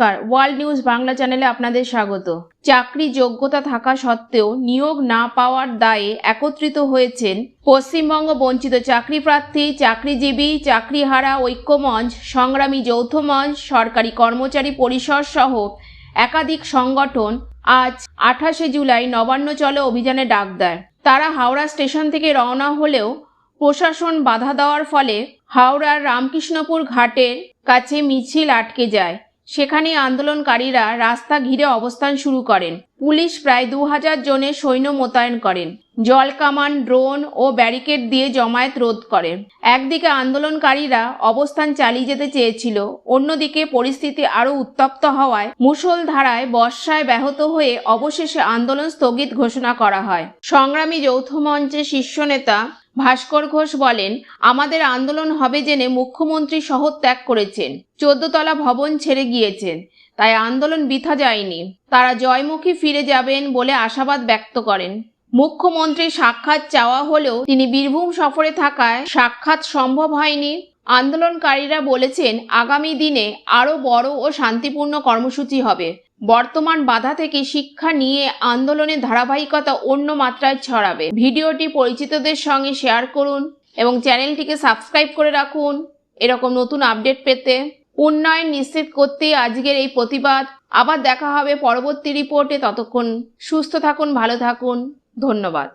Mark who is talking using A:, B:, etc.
A: নমস্কার। World news Bangla চ্যানেলে আপনাদের স্বাগত। চাকরি যোগ্যতা থাকা সত্ত্বেও নিয়োগ না পাওয়ার দায়ে একত্রিত হয়েছেন পশ্চিমবঙ্গ বঞ্চিত চাকরি প্রার্থী চাকরিজীবী, চাকরিহারা ঐক্যমঞ্চ, সংগ্রামী যৌথ মঞ্চ সরকারি কর্মচারী পরিষদ সহ একাধিক সংগঠন আজ আঠাশে জুলাই নবান্ন চলে অভিযানে ডাক দেয়। তারা হাওড়া স্টেশন থেকে রওনা হলেও প্রশাসন বাধা দেওয়ার ফলে হাওড়ার রামকৃষ্ণপুর ঘাটের কাছে মিছিল আটকে যায়। সেখানে আন্দোলনকারীরা রাস্তা ঘিরে অবস্থান শুরু করেন। পুলিশ প্রায় দু হাজার জনের সৈন্য মোতায়েন করেন। জল কামান, ড্রোন ও ব্যারিকেড দিয়ে জমায়েত রোধ করে। একদিকে আন্দোলনকারীরা অবস্থান চালিয়ে যেতে চেয়েছিল, অন্যদিকে পরিস্থিতি আরও উত্তপ্ত হওয়ায় মুষলধারায় বর্ষায় ব্যাহত হয়ে অবশেষে আন্দোলন স্থগিত ঘোষণা করা হয়। সংগ্রামী যৌথ মঞ্চের শীর্ষ নেতা ভাস্কর ঘোষ বলেন, আমাদের আন্দোলন হবে জেনে মুখ্যমন্ত্রী শহর ত্যাগ করেছেন। চোদ্দতলা ভবন ছেড়ে গিয়েছেন। তাই আন্দোলন বৃথা যায়নি। তারা জয়মুখী ফিরে যাবেন বলে আশাবাদ ব্যক্ত করেন। মুখ্যমন্ত্রী সাক্ষাৎ চাওয়া হলেও তিনি বীরভূম সফরে থাকায় সাক্ষাৎ সম্ভব হয়নি। আন্দোলনকারীরা বলেছেন, আগামী দিনে আরও বড় ও শান্তিপূর্ণ কর্মসূচি হবে। বর্তমান বাধা থেকে শিক্ষা নিয়ে আন্দোলনের ধারাবাহিকতা অন্য মাত্রায় ছড়াবে। ভিডিওটি পরিচিতদের সঙ্গে শেয়ার করুন এবং চ্যানেলটিকে সাবস্ক্রাইব করে রাখুন। এরকম নতুন আপডেট পেতে উন্নয়ন নিশ্চিত করতে আজকের এই প্রতিবাদ। আবার দেখা হবে পরবর্তী রিপোর্টে। ততক্ষণ সুস্থ থাকুন, ভালো থাকুন। ধন্যবাদ।